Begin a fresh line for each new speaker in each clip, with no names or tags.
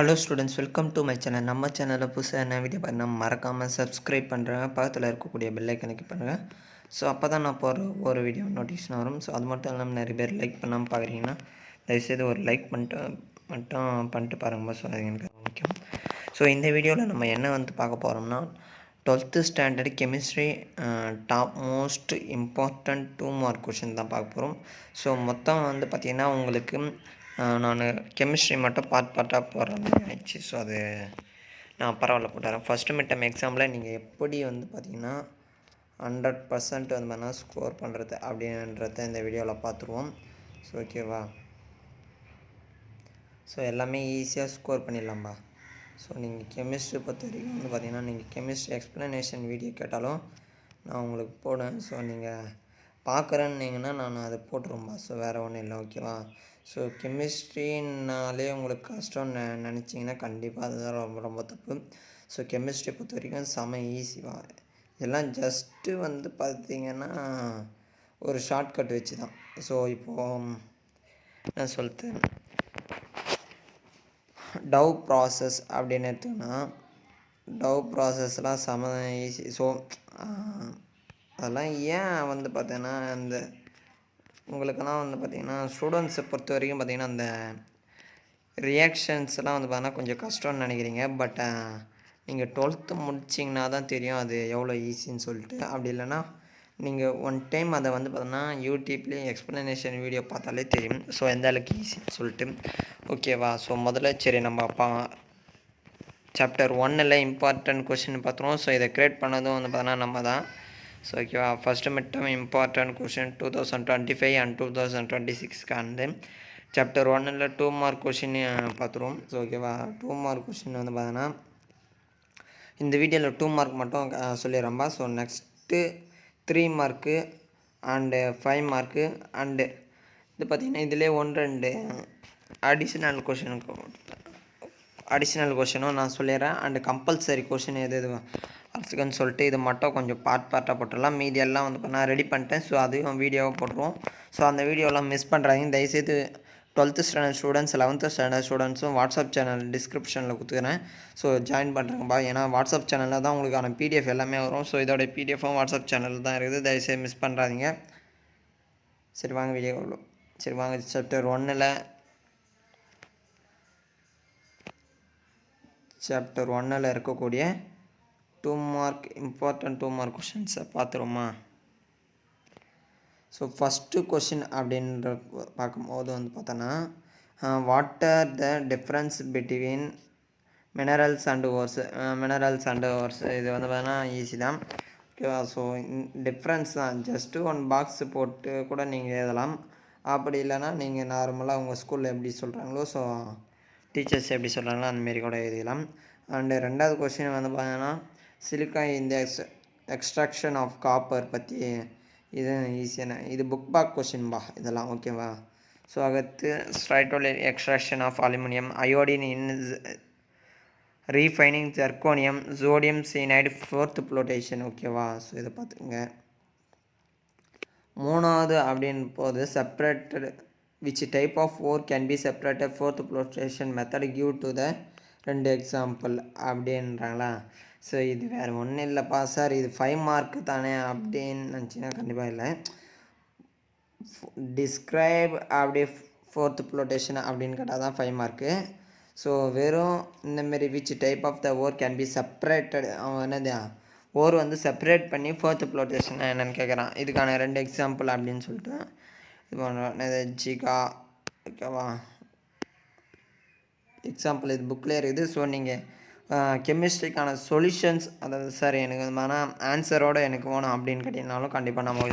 Hello students welcome to my channel நம்ம சேனலில் புதுசாக என்ன வீடியோ பாருங்க மறக்காமல் சப்ஸ்கிரைப் பண்ணுறேன் பக்கத்தில் இருக்கக்கூடிய பெல் கணக்கு பண்ணுங்கள் ஸோ அப்போ தான் நான் போகிற ஒரு வீடியோ நோட்டிஃபிகேஷன் வரும். ஸோ அது மட்டும் இல்லாமல் நிறைய பேர் லைக் பண்ணாமல் பார்க்குறீங்கன்னா தயவுசெய்து ஒரு லைக் பண்ணிட்டு மட்டும் பண்ணிட்டு பாருங்கள் ஸோ அது எனக்கு முக்கியம். ஸோ இந்த வீடியோவில் நம்ம என்ன வந்து பார்க்க போகிறோம்னா twelfth standard chemistry top most important two mark question தான் பார்க்க போகிறோம் ஸோ மொத்தம் வந்து பார்த்திங்கன்னா உங்களுக்கு நான் கெமிஸ்ட்ரி மட்டும் பார்ட் பார்ட்டாக போடுற மாதிரி ஆயிடுச்சு. ஸோ அது நான் பரவாயில்ல போட்டுறேன் ஃபஸ்ட்டு மிட் டைம் எக்ஸாமில் நீங்கள் எப்படி வந்து பார்த்தீங்கன்னா ஹண்ட்ரட் பர்சன்ட் வந்து பார்த்தீங்கன்னா ஸ்கோர் பண்ணுறது அப்படின்றத இந்த வீடியோவில் பார்த்துருவோம் ஸோ ஓகேவா ஸோ எல்லாமே ஈஸியாக ஸ்கோர் பண்ணிடலாம்பா ஸோ நீங்கள் கெமிஸ்ட்ரி பொறுத்த வரைக்கும் வந்து பார்த்தீங்கன்னா நீங்கள் கெமிஸ்ட்ரி எக்ஸ்ப்ளனேஷன் வீடியோ கேட்டாலும் நான் உங்களுக்கு போடுவேன். ஸோ நீங்கள் பார்க்குறேன்னீங்கன்னா நான் அதை போட்டுருவோம்பா ஸோ வேறு ஒன்றும் இல்லை. ஓகேவா ஸோ கெமிஸ்ட்ரினாலே உங்களுக்கு கஷ்டம்னு நினச்சிங்கன்னா கண்டிப்பாக அதுதான் ரொம்ப ரொம்ப தப்பு. ஸோ கெமிஸ்ட்ரி பொறுத்த வரைக்கும் செம ஈஸிவாக இதெல்லாம் ஜஸ்ட்டு வந்து பார்த்தீங்கன்னா ஒரு ஷார்ட்கட் வச்சு தான் ஸோ இப்போது நான் சொல்லுது டவ் ப்ராசஸ் அப்படின்னு எடுத்தோன்னா டவ் ப்ராசஸ்லாம் செம ஈஸி ஸோ அதெல்லாம் ஏன் வந்து பார்த்தீங்கன்னா இந்த உங்களுக்கெல்லாம் வந்து பார்த்திங்கன்னா ஸ்டூடெண்ட்ஸை பொறுத்த வரைக்கும் பார்த்திங்கன்னா அந்த ரியாக்ஷன்ஸ்லாம் வந்து பார்த்தீங்கன்னா கொஞ்சம் கஷ்டம்னு நினைக்கிறீங்க. பட் நீங்கள் டுவெல்த்து முடிச்சிங்கன்னா தான் தெரியும் அது எவ்வளோ ஈஸின்னு சொல்லிட்டு. அப்படி இல்லைன்னா நீங்கள் ஒன் டைம் அதை வந்து பார்த்தோன்னா யூடியூப்லேயும் எக்ஸ்ப்ளனேஷன் வீடியோ பார்த்தாலே தெரியும். ஸோ எந்த அளவுக்கு ஈஸின்னு சொல்லிட்டு. ஓகேவா ஸோ முதல்ல சரி நம்ம அப்பா சாப்டர் ஒன்னில் இம்பார்ட்டன்ட் கொஷின் பார்த்துருவோம். ஸோ இதை க்ரியேட் பண்ணதும் வந்து பார்த்தோன்னா நம்ம தான். ஸோ ஓகேவா first midterm important question two thousand twenty five and two thousand twenty சிக்ஸ்க்கானது chapter ஒன்னில் டூ மார்க் கொஷின் பார்த்துருவோம். ஸோ ஓகேவா டூ மார்க் கொஷின் வந்து பார்த்தோன்னா இந்த வீடியோவில் டூ மார்க் மட்டும் சொல்லிடுறேன்பா so next three mark and five mark and இது பார்த்திங்கன்னா இதிலே ஒன்று ரெண்டு அடிஷ்னல் கொஷினுக்கு அடிஷ்னல் கொஷினும் நான் சொல்லிடுறேன். அண்டு கம்பல்சரி கொஷின் எது எது அதுக்குன்னு சொல்லிட்டு இது மட்டும் கொஞ்சம் பார்ட் பார்ட்டாக போட்டுடலாம். மீதி எல்லாம் வந்து நான் ரெடி பண்ணிட்டேன். ஸோ அதையும் வீடியோவாக போட்டுருவோம். ஸோ அந்த வீடியோலாம் மிஸ் பண்ணுறாங்க தயவுசெய்து twelfth standard students eleventh standard ஸ்டூடெண்ட்ஸும் வாட்ஸ்அப் சேனல் டிஸ்கிரிப்ஷனில் கொடுத்துக்கிறேன். ஸோ ஜாயின் பண்ணுறேங்கப்பா ஏன்னா வாட்ஸ்அப் சேனலில் தான் உங்களுக்கான பிடிஎஃப் எல்லாமே வரும். ஸோ இதோட பிடிஎஃப்பும் வாட்ஸ்அப் சேனலில் தான் இருக்குது. தயவுசெய்து மிஸ் பண்ணுறாதீங்க சரி வாங்க வீடியோ சரி வாங்க. சாப்டர் ஒன்னில் சாப்டர் ஒன்னில் இருக்கக்கூடிய two mark important two mark கொஷின்ஸை பார்த்துருமா ஸோ ஃபஸ்ட்டு கொஷின் அப்படின்ற பார்க்கும்போது வந்து பார்த்தோன்னா what are the difference between minerals and ores minerals and ores இது வந்து பார்த்தோன்னா ஈஸி தான். ஓகேவா ஸோ டிஃப்ரென்ஸ் தான். ஜஸ்ட்டு ஒன் பாக்ஸ் போட்டு கூட நீங்கள் எழுதலாம். அப்படி இல்லைன்னா நீங்கள் நார்மலாக உங்கள் ஸ்கூலில் எப்படி சொல்கிறாங்களோ ஸோ டீச்சர்ஸ் எப்படி சொல்கிறாங்களோ அந்தமாரி கூட எழுதிக்கலாம் அண்டு ரெண்டாவது கொஸ்டின் வந்து பார்த்தீங்கன்னா சிலிக்கா இந்த எக்ஸ் எக்ஸ்ட்ராக்ஷன் ஆஃப் காப்பர் பற்றி இது ஈஸியான இது புக் பாக் கொஷின்பா இதெல்லாம் ஓகேவா ஸோ அடுத்து ஸ்ட்ரைட்டோல் extraction of aluminium iodine in refining zirconium sodium cyanide froth flotation ஓகேவா ஸோ இதை பார்த்துங்க மூணாவது அப்படின் போது separated which type of ore can be separated froth flotation method give to the ரெண்டு எக்ஸாம்பிள் அப்படின்றாங்களா? ஸோ இது வேறு ஒன்றும் இல்லைப்பா சார் இது ஃபைவ் மார்க்கு தானே அப்படின்னு நினச்சிங்கன்னா கண்டிப்பாக இல்லை. டிஸ்கிரைப் அப்படியே ஃபோர்த் ப்ளோட்டேஷன் அப்படின்னு கேட்டால் தான் ஃபைவ் மார்க்கு ஸோ வெறும் இந்தமாரி which type of the ore can be separated அவன் என்னது? ஓர் வந்து செப்பரேட் பண்ணி ஃபோர்த் ப்ளோட்டேஷன் என்னென்னு கேட்குறான் இதுக்கான ரெண்டு எக்ஸாம்பிள் அப்படின்னு சொல்லிட்டு இது பண்ணுறோம் ஜிகா ஓகேவா எக்ஸாம்பிள் இது புக்கில் இருக்குது. ஸோ நீங்கள் கெமிஸ்ட்ரிக்கான சொல்யூஷன்ஸ் அதாவது சார் எனக்கு மன ஆன்சரோடு எனக்கு வேணும் அப்படின்னு கேட்டிங்கனாலும் கண்டிப்பாக நம்ம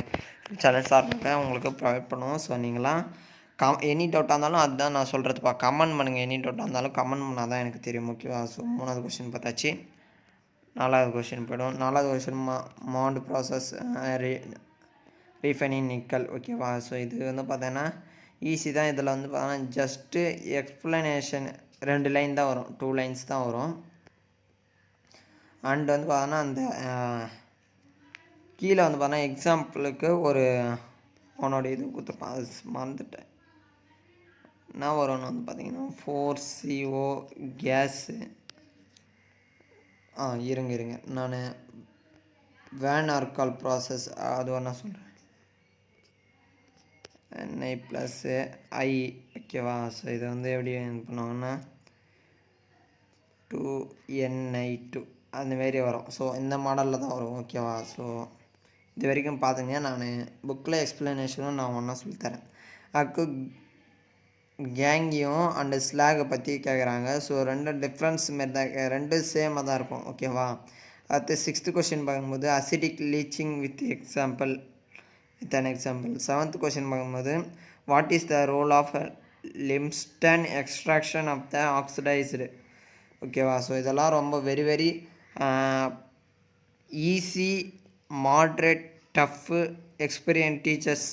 சேலஞ்ச் சார்பாக உங்களுக்கு ப்ரொவைட் பண்ணுவோம். ஸோ நீங்களாம் கம் எனி டவுட்டாக இருந்தாலும் அதுதான் நான் சொல்கிறதுப்பா கமெண்ட் பண்ணுங்கள் எனி டவுட்டாக இருந்தாலும் கமெண்ட் பண்ணால் தான் எனக்கு தெரியும். முக்கியமாக ஸோ மூணாவது கொஸ்டின் பார்த்தாச்சு. நாலாவது கொஷின் போய்டும். நாலாவது கொஸ்டின் மா Mond process re refining nickel ஓகேவா ஸோ இது வந்து பார்த்தீங்கன்னா ஈஸி தான். இதில் வந்து பார்த்தீங்கன்னா ஜஸ்ட்டு எக்ஸ்ப்ளனேஷன் ரெண்டு லைன் தான் வரும். டூ லைன்ஸ் தான் வரும். அண்ட் வந்து பார்த்தோன்னா அந்த கீழே வந்து பார்த்தோன்னா எக்ஸாம்பிளுக்கு ஒரு உன்னோட இது கொடுத்துருப்பான். அது மறந்துட்டேன். என்ன வரும்னு வந்து பார்த்தீங்கன்னா ஃபோர் சிஓ கேஸு ஆ இருங்க இருங்க. நான் வேன் ஆர்கால் ப்ராசஸ் அது ஒன்றா சொல்கிறேன் என்ஐ ப்ளஸ்ஸு ஐ ஓகேவா? ஸோ இதை வந்து எப்படி பண்ணுவாங்கன்னா டூ என்ஐ டூ அந்தமாரி வரும். ஸோ இந்த மாடலில் தான் வரும் ஓகேவா? ஸோ இது வரைக்கும் பார்த்துங்க நான் புக்கில் எக்ஸ்ப்ளனேஷனும் நான் ஒன்றா சொல்லித்தரேன் அக்கு கேங்கியும் அண்டு ஸ்லாகை பற்றி கேட்குறாங்க ஸோ ரெண்டு டிஃப்ரென்ஸ் மாரி தான் ரெண்டு சேமாக தான் இருக்கும் ஓகேவா? அடுத்து சிக்ஸ்த்து கொஷின் பார்க்கும்போது acidic leaching with example with an example seventh question பார்க்கும்போது what is the role of limestone extraction of the oxidised ஓகேவா ஸோ இதெல்லாம் ரொம்ப very very easy moderate tough experienced teachers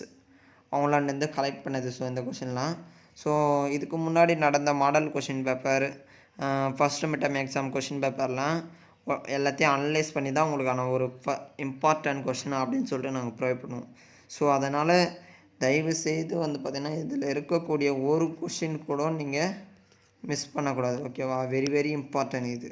அவங்களாண்டேருந்து collect பண்ணது. ஸோ இந்த கொஷின்லாம் so இதுக்கு முன்னாடி நடந்த model question paper first midterm exam question பேப்பர்லாம் எல்லாத்தையும் அனலைஸ் பண்ணி தான் உங்களுக்கான ஒரு ஃப இம்பார்ட்டன்ட் கொஷின் அப்படின்னு சொல்லிட்டு நாங்கள் ப்ரொவைட் பண்ணுவோம். ஸோ அதனால் தயவு செய்து வந்து பார்த்திங்கன்னா இதில் இருக்கக்கூடிய ஒரு கொஷின் கூட நீங்கள் மிஸ் பண்ணக்கூடாது. ஓகேவா வெரி வெரி இம்பார்ட்டன்ட் இது.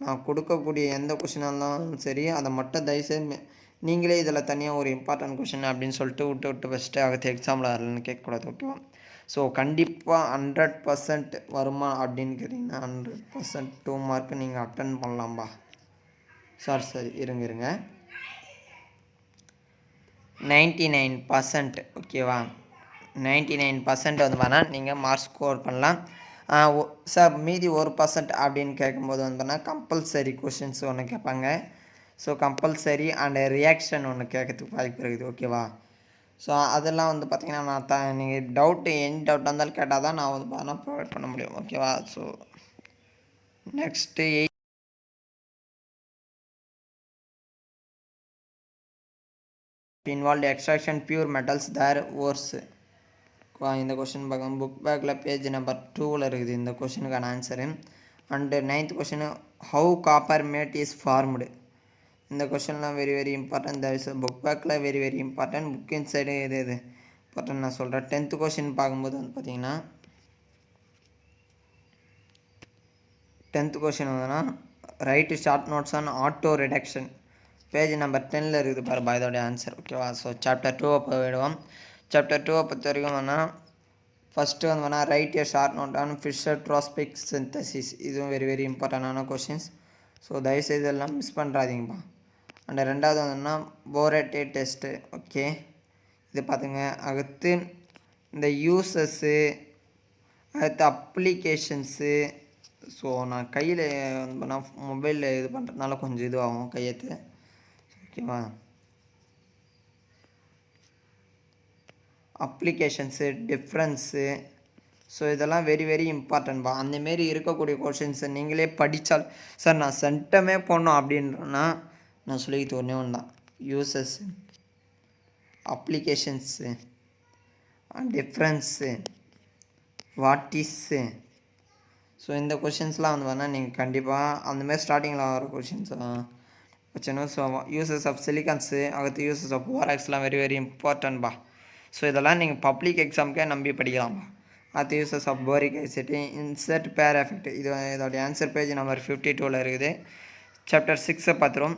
நான் கொடுக்கக்கூடிய எந்த கொஷினாக இருந்தாலும் சரி அதை மட்டும் தயவுசெய்து நீங்களே இதில் தனியாக ஒரு இம்பார்ட்டன்ட் கொஷின் அப்படின்னு சொல்லிட்டு விட்டு விட்டு ஃபஸ்ட்டு அடுத்த எக்ஸாமில் வரலன்னு கேட்கக்கூடாது. ஓகேவா ஸோ கண்டிப்பாக ஹண்ட்ரட் பர்சன்ட் வருமா அப்படின்னு கேட்டிங்கன்னா ஹண்ட்ரட் பர்சன்ட் டூ மார்க் நீங்கள் அட்டன் பண்ணலாம்பா. சார் சரி. இருங்க இருங்க. நைன்ட்டி நைன் பர்சன்ட் ஓகேவா? நைன்ட்டி நைன் பர்சன்ட் வந்து பார்த்தா நீங்கள் மார்க் ஸ்கோர் பண்ணலாம். சார் மீதி ஒரு பர்சன்ட் அப்படின்னு கேட்கும்போது வந்து பார்த்தா கம்பல்சரி கொஷின்ஸ் ஒன்று கேட்பாங்க. ஸோ கம்பல்சரி அண்ட் ரியாக்ஷன் ஒன்று கேட்கறதுக்கு வாய்ப்பு இருக்குது ஓகேவா? ஸோ அதெல்லாம் வந்து பார்த்திங்கன்னா நான் த நீங்கள் டவுட்டு எனி டவுட் இருந்தாலும் கேட்டால் தான் நான் வந்து பார்த்தா ப்ரொவைட் பண்ண முடியும் ஓகேவா? So next eight involved extraction pure metals their ores இந்த கொஷின் பார்க்கணும் புக் பேக்கில் பேஜ் நம்பர் டூவில் இருக்குது. இந்த கொஷினுக்கான answer and ninth question how copper matte is formed இந்த கொஷின்லாம் very very important that is book பேக்கில் very very important book inside எது எது இம்பார்ட்டன்ட் நான் சொல்கிறேன் டென்த்து கொஷின் பார்க்கும்போது வந்து பார்த்தீங்கன்னா டென்த்து கொஷின் வந்துன்னா write short notes on auto reduction page number டென்னில் இருக்குது பாருப்பா இதோடைய ஆன்சர் ஓகேவா ஸோ சாப்டர் டூவை போயிடுவோம். சாப்டர் டூவை பொறுத்த வரைக்கும் வேணால் ஃபஸ்ட்டு வந்து வேணால் write here short note on Fischer Tropsch synthesis இதுவும் வெரி வெரி இம்பார்ட்டண்டான கொஷின்ஸ் ஸோ தயவுசெய்து இதெல்லாம் மிஸ் பண்ணுறாதீங்கப்பா அண்ட் ரெண்டாவது வந்துன்னா போரேட்டே டெஸ்ட்டு ஓகே இது பார்த்துங்க அடுத்து இந்த யூசஸ்ஸு அடுத்து அப்ளிகேஷன்ஸு ஸோ நான் கையில் வந்து மொபைலில் இது பண்ணுறதுனால கொஞ்சம் இதுவாகும் கையெழுத்து. ஓகேவா? அப்ளிகேஷன்ஸு டிஃப்ரென்ஸு ஸோ இதெல்லாம் வெரி வெரி இம்பார்ட்டன்ட்பா அந்தமாரி இருக்கக்கூடிய கொஷின்ஸை நீங்களே படித்தால் சார் நான் சென்டமே போடணும் அப்படின்றனா நான் சொல்லிக்கிட்டு ஒன்றே ஒன்று தான் uses applications difference what is so இந்த கொஷின்ஸ்லாம் வந்து வேணால் நீங்கள் கண்டிப்பாக அந்தமாரி ஸ்டார்டிங்கில் வர கொஷின்ஸ் வச்சணும் ஸோ யூசஸ் ஆஃப் சிலிகான்ஸு அடுத்து யூசஸ் ஆஃப் ஓராக்ஸ்லாம் வெரி வெரி இம்பார்ட்டன்ட்பா ஸோ இதெல்லாம் நீங்கள் பப்ளிக் எக்ஸாமுக்கே நம்பி படிக்கலாம்ப்பா அடுத்து uses of boric acid inert pair effect இது இதோடைய ஆன்சர் பேஜ் நம்பர் ஃபிஃப்டி டூவில் இருக்குது. சாப்டர் சிக்ஸை பார்த்துரும்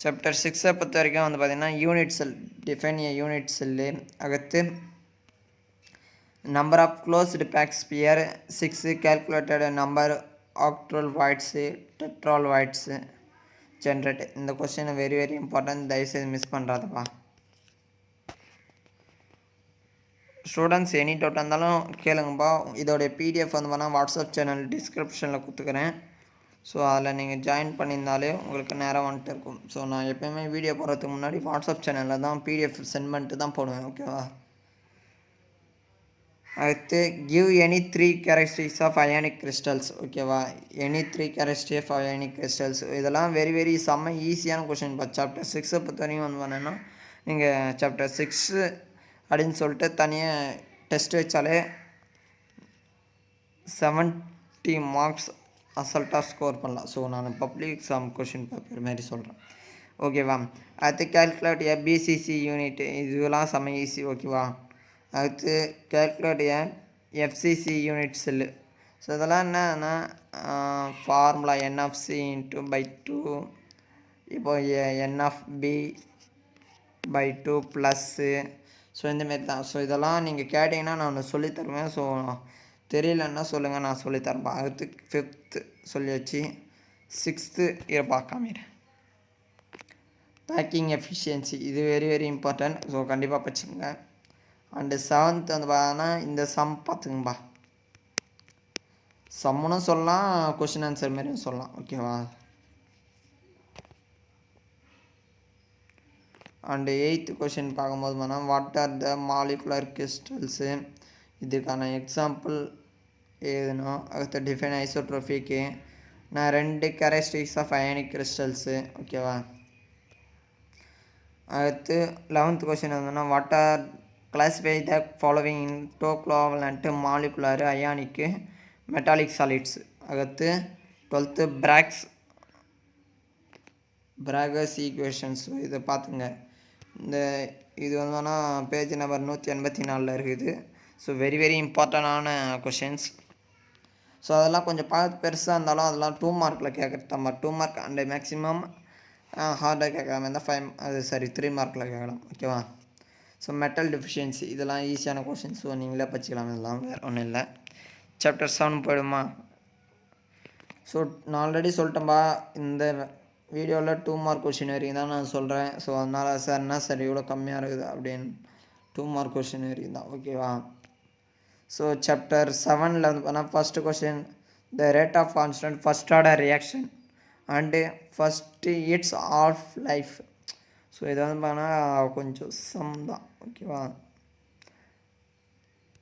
சாப்டர் சிக்ஸை பொறுத்த வரைக்கும் வந்து பார்த்திங்கன்னா unit cell define a unit cell அடுத்து number of closed packs six 6 calculated number octal voids வாய்ட்ஸு voids ஜென்ரேட் இந்த கொஸ்டின் வெரி வெரி இம்பார்ட்டன்ட் தயவுசெய்து மிஸ் பண்ணுறாதப்பா ஸ்டூடெண்ட்ஸ் எனி டவுட் இருந்தாலும் கேளுங்கப்பா. இதோடைய பிடிஎஃப் வந்து வேணால் வாட்ஸ்அப் சேனல் டிஸ்கிரிப்ஷனில் கொடுத்துக்கிறேன். ஸோ அதில் நீங்கள் ஜாயின் பண்ணியிருந்தாலே உங்களுக்கு நேரம் வந்துட்டு இருக்கும். ஸோ நான் எப்போயுமே வீடியோ போடுறதுக்கு முன்னாடி வாட்ஸ்அப் சேனலில் தான் பிடிஎஃப் சென்ட் பண்ணிட்டு தான் போடுவேன் ஓகேவா அடுத்து give any three characteristics of ionic crystals ஓகேவா any three கேரக்டரி of ionic crystals இதெல்லாம் வெரி வெரி செம்ம ஈஸியான கொஷின் இப்போ சாப்டர் சிக்ஸை பொறுத்த வரைக்கும் வந்து பண்ணேன்னா நீங்கள் சாப்டர் சிக்ஸு அப்படின்னு சொல்லிட்டு தனியாக டெஸ்ட் வச்சாலே செவன்ட்டி மார்க்ஸ் அசல்ட்டாக ஸ்கோர் பண்ணலாம். ஸோ நான் பப்ளிக் எக்ஸாம் கொஷின் பேப்பர் மாதிரி சொல்கிறேன் ஓகேவா அடுத்து கேல்குலேட் பிசிசி யூனிட் இதெல்லாம் செம்ம ஈஸி ஓகேவா அடுத்து calculate FCC unit cell so இதெல்லாம் என்னன்னா formula NFC into by two இப்போ NFP by two plus so இந்தமாரி தான். ஸோ இதெல்லாம் நீங்கள் கேட்டிங்கன்னா நான் ஒன்று சொல்லித் தருவேன். ஸோ தெரியலன்னா சொல்லுங்கள் நான் சொல்லித்தரேன் அடுத்து ஃபிஃப்த்து சொல்லியாச்சு சிக்ஸ்த்து இதை பார்க்காம பேக்கிங் எஃபிஷியன்சி இது வெரி வெரி இம்பார்ட்டன்ட் ஸோ கண்டிப்பாக படிச்சுங்க அண்டு செவன்த் வந்து பார்த்தோன்னா இந்த சம் பார்த்துங்கப்பா சம்முனும் சொல்லலாம் கொஷின் ஆன்சர் மாதிரியும் சொல்லலாம். ஓகேவா அண்டு எயித்து கொஷின் பார்க்கும்போது பார்த்தா what are the molecular crystals இதுக்கான எக்ஸாம்பிள் எழுதணும் அடுத்து டிஃபைன் ஐசோட்ரோஃபிக்கு நான் ரெண்டு கேரக்டரிஸ்டிக்ஸ் ஆஃப் அயனிக் கிறிஸ்டல்ஸு ஓகேவா அடுத்து லெவன்த் கொஷின் வந்தோன்னா what are classify the following covalent molecular ionic metallic solids அகத்து twelfth பிராக்ஸ் பிராகஸ் equations இதை பார்த்துங்க. இந்த இது வந்தோன்னா பேஜ் நம்பர் நூற்றி எண்பத்தி நாலில் இருக்குது. ஸோ வெரி வெரி இம்பார்ட்டண்டான கொஷின்ஸ் ஸோ அதெல்லாம் கொஞ்சம் பார்த்து பெருசாக இருந்தாலும் அதெல்லாம் டூ மார்க்கில் கேட்குறது தான் டூ மார்க் அண்டு மேக்ஸிமம் ஹார்டாக கேட்குற மாதிரி இருந்தால் ஃபைவ் அது சரி த்ரீ மார்க்கில் கேட்கலாம். ஓகேவா ஸோ மெட்டல் டெஃபிஷியன்சி இதெல்லாம் ஈஸியான கொஷின்ஸ் ஸோ நீங்களே படிச்சிக்கலாம் இதெல்லாம் வேறு ஒன்றும் இல்லை. சாப்டர் செவன் போயிடுமா? ஸோ நான் ஆல்ரெடி சொல்லிட்டேன்பா இந்த வீடியோவில் டூ மார்க் கொஷின் வரைக்கும் தான் நான் சொல்கிறேன் ஸோ அதனால் சார் என்ன சார் இவ்வளோ கம்மியாக இருக்குது அப்படின்னு டூ மார்க் கொஷின் வரைக்கும் தான். ஓகேவா ஸோ சாப்டர் செவனில் வந்து பார்த்தா first question the rate of constant first order reaction and first its half life so இது வந்து பார்த்தா கொஞ்சம் சம் தான். ஓகேவா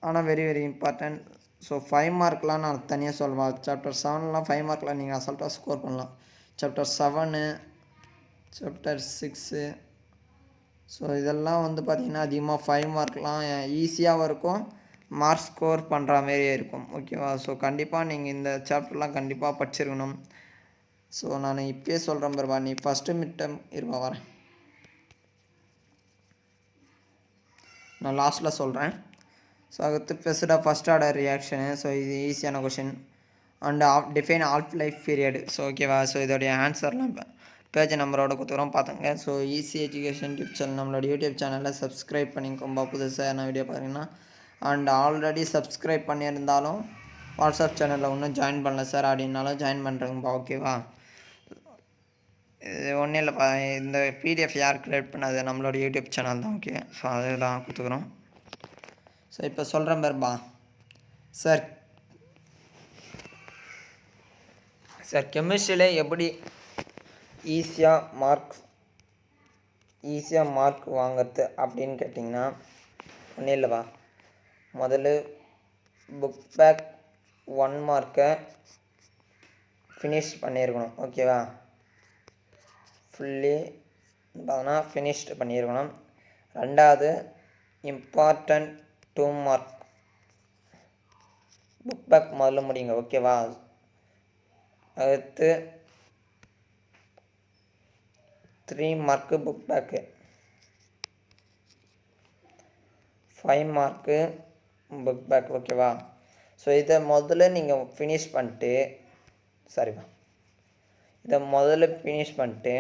ஆனால் very very important so five மார்க்லாம் நான் தனியாக சொல்லுவேன் சாப்டர் செவன்லாம் ஃபைவ் மார்க்கில் நீங்கள் அசால்ட்டாக ஸ்கோர் பண்ணலாம். Chapter seven chapter six so இதெல்லாம் வந்து பார்த்திங்கன்னா அதிகமாக ஃபைவ் மார்க்லாம் ஈஸியாகவும் இருக்கும். மார்க் ஸ்கோர் பண்ணுற மாரியே இருக்கும். ஓகேவா ஸோ கண்டிப்பாக நீங்கள் இந்த சாப்டர்லாம் கண்டிப்பாக படிச்சிருக்கணும். ஸோ நான் இப்பயே சொல்கிறேன் பருவா நீ ஃபஸ்ட்டு மிட் டைம் இருப்பா வரேன். நான் லாஸ்ட்டில் சொல்கிறேன் ஸோ அடுத்து ஃபெஸ்டாக ஃபஸ்ட் ஆர்டர் ரியாக்ஷனு ஸோ இது ஈஸியான question and half define half life period so ஓகேவா ஸோ இதோடைய ஆன்சர்லாம் பேஜ் நம்பரோட கொடுத்துக்கிறோம் பார்த்துங்க so easy education tip channel நம்மளோட யூடியூப் சேனலில் சப்ஸ்கிரைப் பண்ணிக்கோம்பா புதுசாக என்ன வீடியோ பார்த்தீங்கன்னா அண்ட் ஆல்ரெடி சப்ஸ்கிரைப் பண்ணியிருந்தாலும் வாட்ஸ்அப் சேனலில் ஒன்றும் ஜாயின் பண்ணல சார் அப்படின்னாலும் ஜாயின் பண்ணுறேங்கப்பா ஓகேவா இது ஒன்றும் இல்லைப்பா இந்த பிடிஎஃப் யார் க்ரியேட் பண்ணாது நம்மளோட யூடியூப் சேனல் தான் ஓகே ஸோ அதுதான் கொடுத்துக்குறோம். ஸோ இப்போ சொல்கிறேன் பேர்பா சார் சார் கெமிஸ்ட்ரியில் எப்படி ஈஸியாக மார்க்ஸ் ஈஸியாக மார்க் வாங்கிறது அப்படின்னு கேட்டிங்கன்னா ஒன்றும் இல்லைப்பா முதல்ல புக் பேக் ஒன் மார்க்கை ஃபினிஷ் பண்ணியிருக்கணும் ஓகேவா ஃபுல்லி பார்த்தோன்னா ஃபினிஷ்டு பண்ணியிருக்கணும். ரெண்டாவது important two mark book back முதல்ல முடியுங்க ஓகேவா அடுத்து three mark book back five mark book back ஓகேவா ஸோ இதை முதல்ல நீங்கள் ஃபினிஷ் பண்ணிட்டு சரிப்பா இதை முதல்ல ஃபினிஷ் பண்ணிட்டு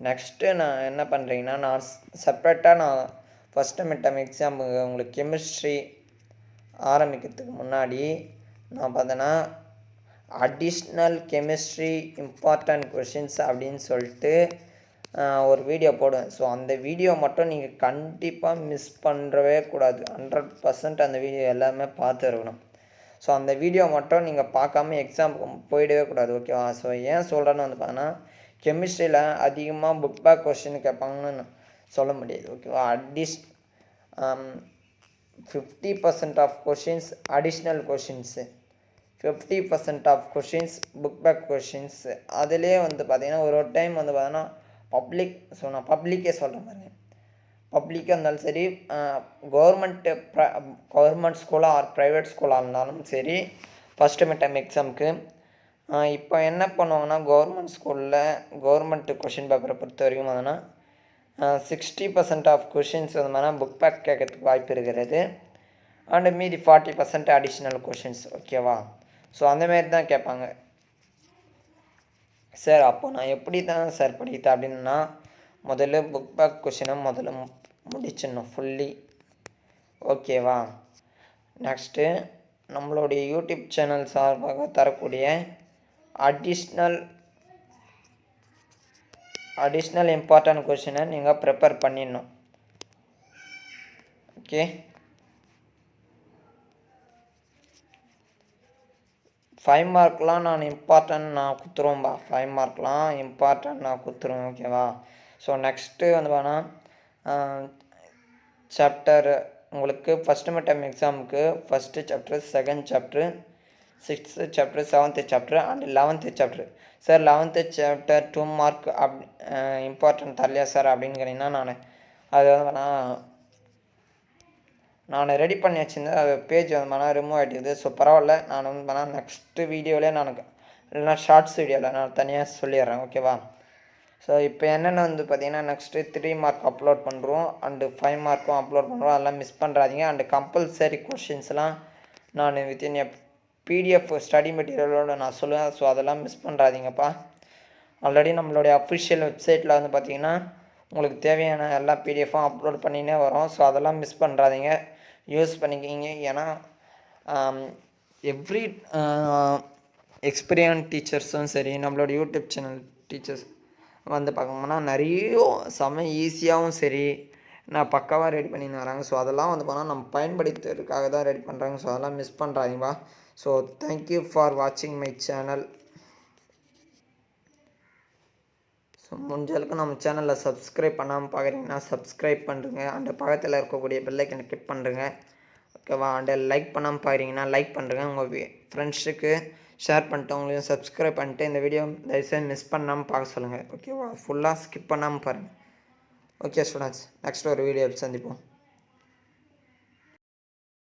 நெக்ஸ்ட்டு நான் என்ன பண்ணுறீங்கன்னா நான் செப்ரேட்டாக நான் ஃபஸ்ட்டு மிட்டம் எக்ஸாம் உங்களுக்கு கெமிஸ்ட்ரி ஆரம்பிக்கிறதுக்கு முன்னாடி நான் பார்த்தேன்னா அடிஷ்னல் கெமிஸ்ட்ரி இம்பார்ட்டன்ட் கொஷின்ஸ் அப்படின்னு சொல்லிட்டு ஒரு வீடியோ போடுவேன். ஸோ அந்த வீடியோ மட்டும் நீங்கள் கண்டிப்பாக மிஸ் பண்ணுறவே கூடாது. ஹண்ட்ரட் பர்சன்ட் அந்த வீடியோ எல்லாமே பார்த்துருக்கணும் ஸோ அந்த வீடியோ மட்டும் நீங்கள் பார்க்காம எக்ஸாமுக்கு போயிடவே கூடாது. ஓகேவா ஸோ ஏன் சொல்கிறேன்னு வந்து பார்த்தீங்கன்னா கெமிஸ்ட்ரியில் அதிகமாக புக் பேக் கொஷின் கேட்பாங்கன்னு சொல்ல முடியாது ஓகேவா அடிஷ் fifty percent of questions additional questions fifty percent of questions book back questions அதிலே வந்து பார்த்திங்கன்னா ஒரு ஒரு டைம் வந்து பார்த்தீங்கன்னா பப்ளிக் ஸோ நான் பப்ளிக்கே சொல்கிற மாதிரி. பப்ளிக்காக இருந்தாலும் சரி கவர்மெண்ட்டு ப்ர கவர்மெண்ட் ஸ்கூலாக ஆர் ப்ரைவேட் ஸ்கூலாக இருந்தாலும் சரி ஃபஸ்ட்டு மிட் டைம் எக்ஸாமுக்கு இப்போ என்ன பண்ணுவாங்கன்னா கவர்மெண்ட் ஸ்கூலில் கவர்மெண்ட் கொஷின் பேப்பரை பொறுத்த வரைக்கும் பார்த்தோன்னா சிக்ஸ்டி பர்சன்ட் ஆஃப் கொஷின்ஸ் வந்து மாதிரி புக் பேக் கேட்கறதுக்கு வாய்ப்பு இருக்கிறது. அண்டு மீதி ஃபார்ட்டி பர்சன்ட் அடிஷ்னல் கொஷின்ஸ் ஓகேவா ஸோ அந்தமாரி தான் கேட்பாங்க. சார் அப்போ நான் எப்படி தான் சார் படிக்கிறேன் அப்படின்னா முதல்ல புக் பேக் கொஷினை முதல்ல முடிச்சிடணும் ஃபுல்லி ஓகேவா நெக்ஸ்ட்டு நம்மளுடைய யூடியூப் சேனல் சார்பாக தரக்கூடிய அடிஷ்னல் அடிஷ்னல் இம்பார்ட்டன்ட் கொஷினை நீங்கள் ப்ரிப்பேர் பண்ணிடணும். ஓகே ஃபைவ் மார்க்லாம் நான் இம்பார்ட்டன்ட் நான் குத்துருவேன்பா. ஃபைவ் மார்க்லாம் இம்பார்ட்டன்ட் நான் குத்துருவேன் ஓகேவா ஸோ நெக்ஸ்ட்டு வந்து வேணா சாப்டர் உங்களுக்கு ஃபஸ்ட்டு மிட்டம் எக்ஸாமுக்கு first chapter second chapter sixth chapter seventh chapter and eleventh chapter sir eleventh chapter two mark up important தரலையா sir அப்படின்னு கேட்டிங்கன்னா நான் அது வந்து நான் ரெடி பண்ணி வச்சுருந்தேன். அது பேஜ் வந்து பண்ணால் ரிமூவ் ஆகிட்டுது ஸோ பரவாயில்ல. நான் வந்து பண்ணால் நெக்ஸ்ட்டு வீடியோவிலே நான் இல்லைனா ஷார்ட்ஸ் வீடியோவில் நான் தனியாக சொல்லிடுறேன். ஓகேவா ஸோ இப்போ என்னென்ன வந்து பார்த்தீங்கன்னா நெக்ஸ்ட்டு த்ரீ மார்க் அப்லோட் பண்ணுறோம் அண்டு ஃபைவ் மார்க்கும் அப்லோட் பண்ணுறோம் அதெல்லாம் மிஸ் பண்ணுறாதீங்க அண்டு கம்பல்சரி கொஷின்ஸ்லாம் நான் வித்தின் எப் பிடிஎஃப் ஸ்டடி மெட்டீரியலோட நான் சொல்லுவேன். ஸோ அதெல்லாம் மிஸ் பண்ணுறாதீங்கப்பா ஆல்ரெடி நம்மளுடைய அஃபிஷியல் வெப்சைட்டில் வந்து பார்த்தீங்கன்னா உங்களுக்கு தேவையான எல்லா பிடிஎஃப்பும் அப்லோட் பண்ணினே வரோம். ஸோ அதெல்லாம் மிஸ் பண்ணுறாதீங்க யூஸ் பண்ணிக்கிங்க. ஏன்னா எவ்ரி எக்ஸ்பீரியன் டீச்சர்ஸும் சரி நம்மளோட யூடியூப் சேனல் டீச்சர்ஸ் வந்து பார்க்கணும்னா நிறைய செம ஈஸியாகவும் சரி நான் பக்காவாக ரெடி பண்ணின்னு வராங்க. ஸோ அதெல்லாம் வந்து போனால் நம்ம பயன்படுத்துறதுக்காக தான் ரெடி பண்ணுறாங்க ஸோ அதெல்லாம் மிஸ் பண்ணுறாதீங்கப்பா ஸோ தேங்க்யூ ஃபார் வாட்சிங் மை சேனல் ஸோ முடிஞ்ச அளவுக்கு நம்ம சேனலில் சப்ஸ்கிரைப் பண்ணாமல் பார்க்குறீங்கன்னா சப்ஸ்கிரைப் பண்ணுறங்க அந்த பக்கத்தில் இருக்கக்கூடிய பெல்லைக்கனை கிளிக் பண்ணுறங்க ஓகேவா அண்ட் லைக் பண்ணாமல் பார்க்குறீங்கன்னா லைக் பண்ணுறங்க உங்கள் ஃப்ரெண்ட்ஸுக்கு ஷேர் பண்ணிட்டு உங்களையும் சப்ஸ்கிரைப் பண்ணிட்டு இந்த வீடியோ தயவுசெய்து மிஸ் பண்ணாமல் பார்க்க சொல்லுங்கள் ஓகேவா ஃபுல்லாக ஸ்கிப் பண்ணாமல் பாருங்கள் ஓகே ஸ்டூடெண்ட்ஸ் நெக்ஸ்ட் ஒரு வீடியோ சந்திப்போம்.